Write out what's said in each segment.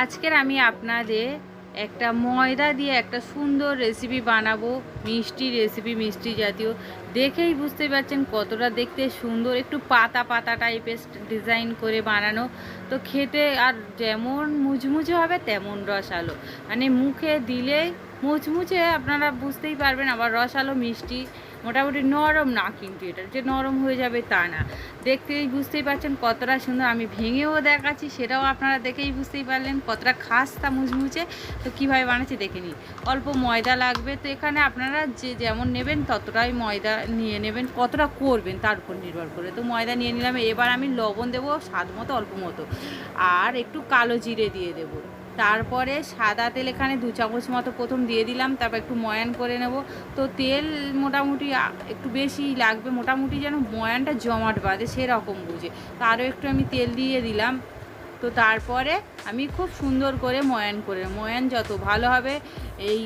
আজকের আমি আপনাদের একটা ময়দা দিয়ে একটা সুন্দর রেসিপি বানাবো, মিষ্টি রেসিপি মিষ্টি জাতীয়। দেখেই বুঝতে পারছেন কতটা দেখতে সুন্দর, একটু পাতা পাতা টাইপের ডিজাইন করে বানানো। তো খেতে আর যেমন মুচমুচে হবে তেমন রসালো মানে মুখে দিলেই মুচমুচে আপনারা বুঝতেই পারবেন, আবার রসালো মিষ্টি মোটামুটি নরম না কিন্তু এটা, যে নরম হয়ে যাবে তা না। দেখতেই বুঝতেই পারছেন কতটা সুন্দর, আমি ভেঙেও দেখাচ্ছি, সেটাও আপনারা দেখেই বুঝতেই পারলেন, কতটা খাস্তা মুচমুচে। তো কীভাবে বানাচ্ছি দেখে নিই। অল্প ময়দা লাগবে, তো এখানে আপনারা যে যেমন নেবেন ততটাই ময়দা নিয়ে নেবেন, কতটা করবেন তার উপর নির্ভর করে। তো ময়দা নিয়ে নিলাম, এবার আমি লবণ দেবো স্বাদ মতো অল্প মতো। আর একটু কালো জিরে দিয়ে দেবো। তারপরে সাদা তেল এখানে দু চামচ মতো প্রথম দিয়ে দিলাম, তারপর একটু ময়ান করে নেব। তো তেল মোটামুটি একটু বেশি লাগবে, মোটামুটি যেন ময়ানটা জমাট বাঁধে, সেরকম বুঝে। তো আরও একটু আমি তেল দিয়ে দিলাম। তো তারপরে আমি খুব সুন্দর করে ময়ান করে, ময়ান যত ভালো হবে, এই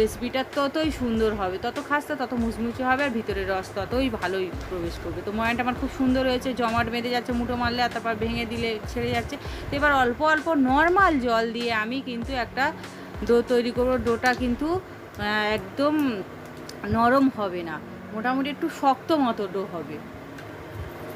রেসিপিটা ততই সুন্দর হবে। তত খাস্তা, তত মুচমুচে হবে আর ভিতরের রস ততই ভালোই প্রবেশ করবে। তো ময়ানটা আমার খুব সুন্দর হয়েছে, জমাট বেঁধে যাচ্ছে, মুঠো মারলে আর তারপর ভেঙে দিলে ছেড়ে যাচ্ছে। তো এবার অল্প অল্প নর্মাল জল দিয়ে আমি কিন্তু একটা ডো তৈরি করব। ডোটা কিন্তু একদম নরম হবে না, মোটামুটি একটু শক্ত মতো ডো হবে।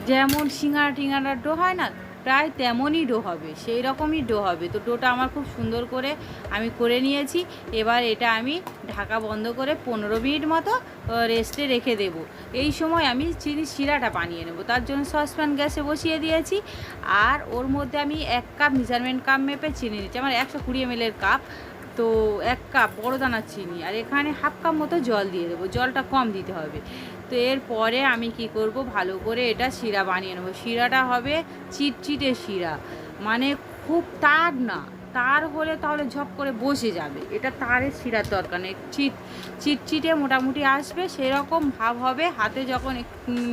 যেমন সিঙ্গারা টিঙ্গারার ডো হয় না প্রায় তেমনই ডো হবে, সেই রকমই ডো হবে। তো ডোটা আমার খুব সুন্দর করে আমি করে নিয়েছি, এবার এটা আমি ঢাকা বন্ধ করে পনেরো মিনিট মতো রেস্টে রেখে দেব। এই সময় আমি চিনি শিরাটা বানিয়ে নেব, তার জন্য সসপ্যান গ্যাসে বসিয়ে দিয়েছি, আর ওর মধ্যে আমি এক কাপ মেজারমেন্ট কাপ মেপে চিনি নিচ্ছি, আমার একশো কুড়ি এমএলের কাপ তো এক কাপ বড় দানা চিনি আর এখানে হাফ কাপ মতো জল দিয়ে দেবো, জলটা কম দিতে হবে। তো এরপরে আমি কি করব? ভালো করে এটা শিরা বানিয়ে নেব। শিরাটা হবে চিটচিটে শিরা। মানে খুব তার না, তার হলে তাহলে ঝপ করে বসে যাবে। এটা তারের শিরার দরকার নেই। চিট, চিটচিটে মোটামুটি আসবে, সেরকম ভাব হবে। হাতে যখন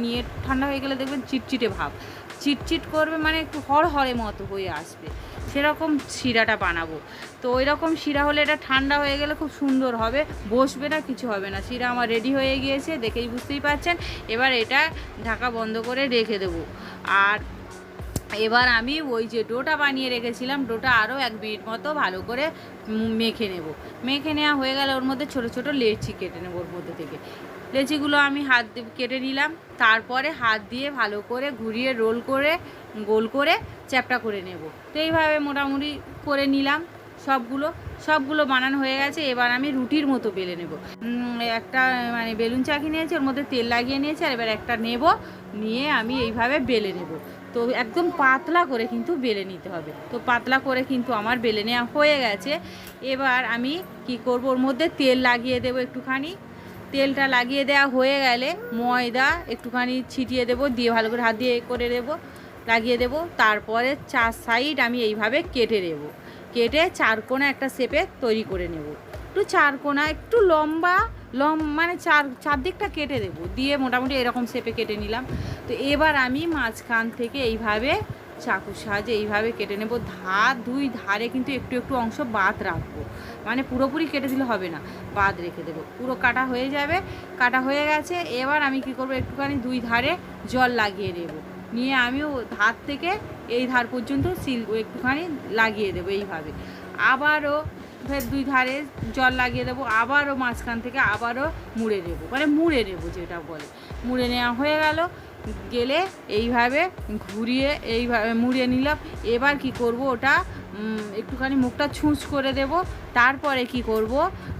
নিয়ে ঠান্ডা হয়ে গেলে দেখবেন চিটচিটে ভাব। চিটচিট করবে মানে একটু হড়হড়ে মতো হয়ে আসবে। সেরকম শিরাটা বানাবো। তো ওই রকম শিরা হলে এটা ঠান্ডা হয়ে গেলে খুব সুন্দর হবে। বসবে না, কিছু হবে না। শিরা আমার রেডি হয়ে গিয়েছে, দেখেই বুঝতেই পারছেন। এবার এটা ঢাকা বন্ধ করে রেখে দেবো। আর এবার আমি ওই যে ডোটা বানিয়ে রেখেছিলাম, ডোটা আরও এক মিনিট মতো ভালো করে মেখে নেব। মেখে নেওয়া হয়ে গেলে ওর মধ্যে ছোট ছোট লেচি কেটে নেব ওর মধ্যে থেকে। লেচিগুলো আমি হাত কেটে নিলাম। তারপরে হাত দিয়ে ভালো করে ঘুরিয়ে রোল করে, গোল করে চ্যাপটা করে নেব। তো এইভাবে মোটামুটি করে নিলাম সবগুলো। সবগুলো বানানো হয়ে গেছে। এবার আমি রুটির মতো বেলে নেব। একটা মানে বেলুন চাকি নিয়েছি ওর মধ্যে তেল লাগিয়ে নিয়েছি, আর এবার একটা নেব। নিয়ে আমি এইভাবে বেলে নেব। তো একদম পাতলা করে কিন্তু বেলে নিতে হবে। তো পাতলা করে কিন্তু আমার বেলে নেওয়া হয়ে গেছে। এবার আমি কি করব? ওর মধ্যে তেল লাগিয়ে দেবো একটুখানি। তেলটা লাগিয়ে দেওয়া হয়ে গেলে ময়দা একটুখানি ছিটিয়ে দেবো, দিয়ে ভালো করে হাত দিয়ে করে দেবো লাগিয়ে দেবো। তারপরে চার সাইড আমি এইভাবে কেটে দেবো কেটে চারকোনা একটা শেপে তৈরি করে নেব। একটু চারকোনা একটু লম্বা, লম মানে চার চারদিকটা কেটে দেবো। দিয়ে মোটামুটি এরকম শেপে কেটে নিলাম। তো এবার আমি মাঝখান থেকে এইভাবে চাকুর সাহায্যে এইভাবে কেটে নেব। ধার দুই ধারে কিন্তু একটু একটু অংশ বাদ রাখব। মানে পুরোপুরি কেটে দিলে হবে না, বাদ রেখে দেবো। পুরো কাটা হয়ে যাবে, কাটা হয়ে গেছে। এবার আমি কি করব? একটুখানি দুই ধারে জল লাগিয়ে নেব। নিয়ে আমি ধার থেকে এই ধার পর্যন্ত সিল, একটুখানি লাগিয়ে দেবো এইভাবে। আবারও ফের দুই ধারে জল লাগিয়ে দেবো। আবারও মাঝখান থেকে আবারও মুড়ে দেবো মানে মুড়ে নেব যেটা বলে। মুড়ে নেওয়া হয়ে গেল। গেলে এইভাবে ঘুরিয়ে, এইভাবে মুড়িয়ে নিলাম। এবার কি করব ওটা একটুখানি মুখটা ছুঁচ করে দেব। তারপরে কি করব,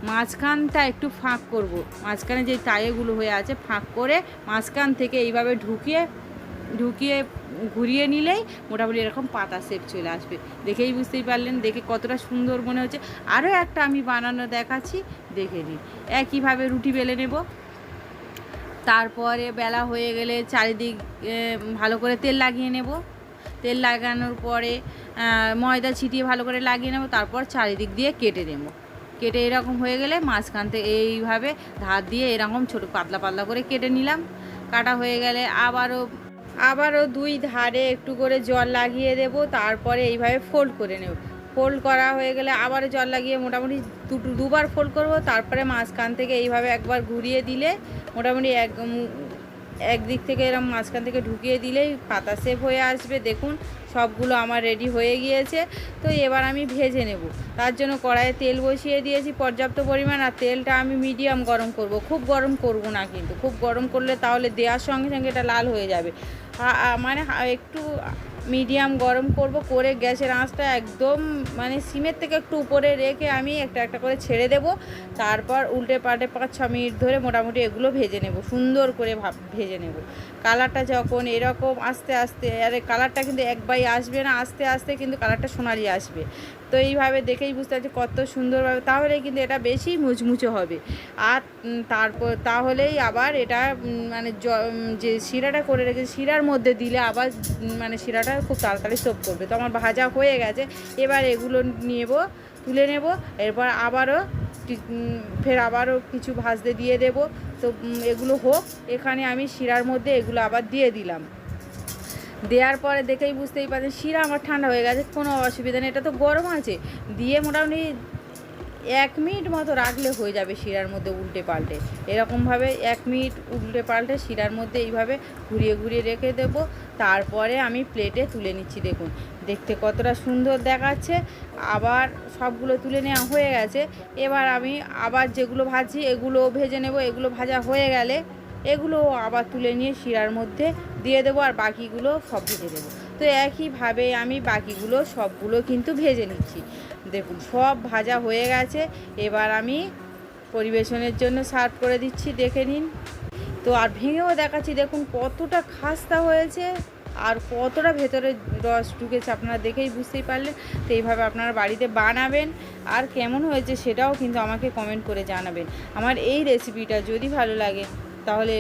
মাঝখানটা একটু ফাঁক করব। মাঝখানে যে তায়েগুলো হয়ে আছে, ফাঁক করে মাঝখান থেকে এইভাবে ঢুকিয়ে ঢুকিয়ে ঘুরিয়ে নিলেই মোটামুটি এরকম পাতা শেপ চলে আসবে। দেখেই বুঝতেই পারলেন, দেখে কতটা সুন্দর মনে হচ্ছে। আরও একটা আমি বানানো দেখাচ্ছি, দেখে নিন। একইভাবে রুটি বেলে নেব। তারপরে বেলা হয়ে গেলে চারিদিক ভালো করে তেল লাগিয়ে নেব। তেল লাগানোর পরে ময়দা ছিটিয়ে ভালো করে লাগিয়ে নেব, তারপর চারিদিক দিয়ে কেটে নেব। কেটে এরকম হয়ে গেলে মাঝখান থেকে এইভাবে ধার দিয়ে এরকম ছোট পাতলা পাতলা করে কেটে নিলাম। কাটা হয়ে গেলে আবারও আবারও দুই ধারে একটু করে জল লাগিয়ে দেব, তারপরে এইভাবে ফোল্ড করে নেব। ফোল্ড করা হয়ে গেলে আবারও জল লাগিয়ে মোটামুটি দুটো দুবার ফোল্ড করব, তারপরে মাঝখান থেকে এইভাবে একবার ঘুরিয়ে দিলে মোটামুটি এক একদিক থেকে এরকম মাঝখান থেকে ঢুকিয়ে দিলেই পাতা সেভ হয়ে আসবে। দেখুন, সবগুলো আমার রেডি হয়ে গিয়েছে। তো এবার আমি ভেজে নেব। তার জন্য কড়াইয়ে তেল বসিয়ে দিয়েছি পর্যাপ্ত পরিমাণ, আর তেলটা আমি মিডিয়াম গরম করব। খুব গরম করব না কিন্তু। খুব গরম করলে তাহলে দেওয়ার সঙ্গে সঙ্গে এটা লাল হয়ে যাবে। মানে একটু মিডিয়াম গরম করব, করে গ্যাসের আঁচটা একদম মানে সিমের থেকে একটু উপরে রেখে আমি একটা একটা করে ছেড়ে দেব। তারপর উল্টে পাল্টে পাঁচ ছ মিনিট ধরে মোটামুটি এগুলো ভেজে নেব, সুন্দর করে ভাব, ভেজে নেব। কালারটা যখন এরকম আস্তে আস্তে, আরে কালারটা কিন্তু একবারই আসবে না, আস্তে আস্তে কিন্তু কালারটা সোনালি আসবে। তো এইভাবে দেখেই বুঝতে পারছি কত সুন্দরভাবে, তাহলে কিন্তু এটা বেশি মুচমুচে হবে। আর তারপর, তাহলেই আবার এটা মানে যে শিরাটা করে রেখেছি শিরার মধ্যে দিলে আবার মানে শিরাটা খুব তাড়াতাড়ি সোপ করবে। তো আমার ভাজা হয়ে গেছে, এবার এগুলো নেব, তুলে নেব, এরপর আবারও ফের আবারও কিছু ভাজতে দিয়ে দেব। তো এগুলো হোক, এখানে আমি শিরার মধ্যে এগুলো আবার দিয়ে দিলাম। দেওয়ার পরে দেখেই বুঝতেই পারছেন, শিরা আমার ঠান্ডা হয়ে গেছে, কোনো অসুবিধা নেই, এটা তো গরম আছে। দিয়ে মোটামুটি এক মিনিট মতো রাখলে হয়ে যাবে শিরার মধ্যে উল্টে পাল্টে। এরকমভাবে এক মিনিট উল্টে পাল্টে শিরার মধ্যে এইভাবে ঘুরিয়ে ঘুরিয়ে রেখে দেব। তারপরে আমি প্লেটে তুলে নিচ্ছি, দেখুন। দেখতে কতটা সুন্দর দেখাচ্ছে। আবার সবগুলো তুলে নেওয়া হয়ে গেছে। এবার আমি আবার যেগুলো ভাজি এগুলো ভেজে নেব। এগুলো ভাজা হয়ে গেলে এগুলো আবার তুলে নিয়ে শিরার মধ্যে দিয়ে দেবো আর বাকিগুলো সব ভেজে দেবো। তো একইভাবে আমি বাকিগুলো সবগুলো কিন্তু ভেজে নিচ্ছি। দেখুন, সব ভাজা হয়ে গেছে। এবার আমি পরিবেশনের জন্য সার্ভ করে দিচ্ছি, দেখে নিন। তো আর ভেঙেও দেখাচ্ছি, দেখুন কতটা খাস্তা হয়েছে আর কতটা ভেতরে রস ঢুকেছে, আপনারা দেখেই বুঝতেই পারলেন। তো এইভাবে আপনারা বাড়িতে বানাবেন আর কেমন হয়েছে সেটাও কিন্তু আমাকে কমেন্ট করে জানাবেন। আমার এই রেসিপিটা যদি ভালো লাগে তাহলে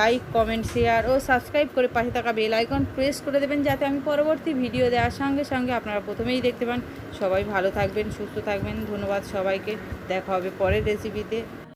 লাইক কমেন্ট শেয়ার ও সাবস্ক্রাইব করে পাশে থাকা বেল আইকন প্রেস করে দেবেন যাতে আমি পরবর্তী ভিডিও দেওয়ার সঙ্গে সঙ্গে আপনারা প্রথমেই দেখতে পান। সবাই ভালো থাকবেন, সুস্থ থাকবেন। ধন্যবাদ সবাইকে। দেখা হবে পরের রেসিপিতে